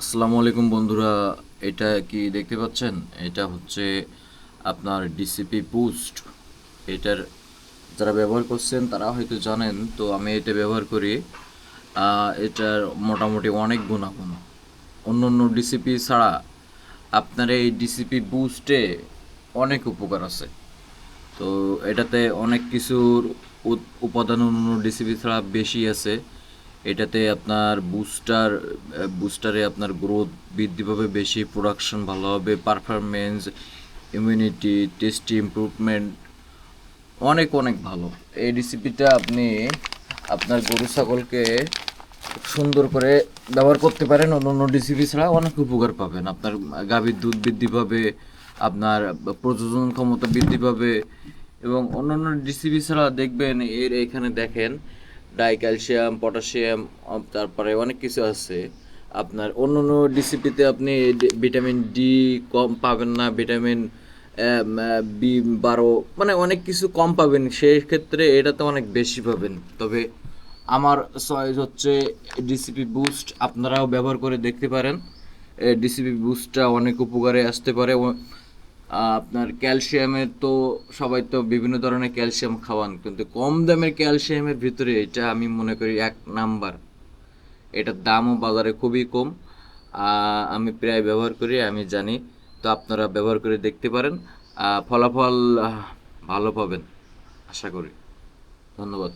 আসসালামু আলাইকুম বন্ধুরা, এটা কি দেখতে পাচ্ছেন? এটা হচ্ছে আপনার ডিসিপি বুস্ট এটার যারা ব্যবহার করছেন তারা হয়তো জানেন, তো আমি এটা ব্যবহার করি। এটার মোটামুটি অনেক গুণাগুণ। অন্য অন্য ডিসিপি ছাড়া আপনার এই ডিসিপি বুস্টে অনেক উপকার আছে। তো এটাতে অনেক কিছুর উপাদান অন্য ডিসিপি ছাড়া বেশি আছে। এটাতে আপনার বুস্টার বুস্টারে আপনার গ্রোথ বৃদ্ধি পাবে, বেশি প্রোডাকশন ভালো হবে পারফরমেন্স ইমিউনিটি টেস্টি ইমপ্রুভমেন্ট অনেক অনেক ভালো। এই রেসিপিটা আপনি আপনার গরু ছাগলকে সুন্দর করে ব্যবহার করতে পারেন, অন্য অন্য রেসিপি ছাড়া অনেক উপকার পাবেন। আপনার গাভীর দুধ বৃদ্ধি পাবে, আপনার প্রজনন ক্ষমতা বৃদ্ধি পাবে এবং অন্যান্য রেসিপি ছাড়া দেখবেন, এর এখানে দেখেন ডাই ক্যালসিয়াম, পটাশিয়াম তারপরে অনেক কিছু আছে। আপনার অন্য অন্য ডিসিপিতে আপনি ভিটামিন ডি কম পাবেন না ভিটামিন বি বারো মানে অনেক কিছু কম পাবেন, সেই ক্ষেত্রে এটাতে অনেক বেশি পাবেন। তবে আমার চয়েস হচ্ছে ডিসিপি বুস্ট আপনারাও ব্যবহার করে দেখতে পারেন। ডিসিপি বুস্টটা অনেক উপকারে আসতে পারে। আপনার ক্যালসিয়ামের তো সবাই তো বিভিন্ন ধরনের ক্যালসিয়াম খাওয়ান, কিন্তু কম দামের ক্যালসিয়ামের ভিতরে এটা আমি মনে করি এক নাম্বার। এটার দামও বাজারে খুবই কম। আমি প্রায় ব্যবহার করি, আমি জানি। তো আপনারা ব্যবহার করে দেখতে পারেন। ফলাফল ভালো পাবেন, আশা করি। ধন্যবাদ।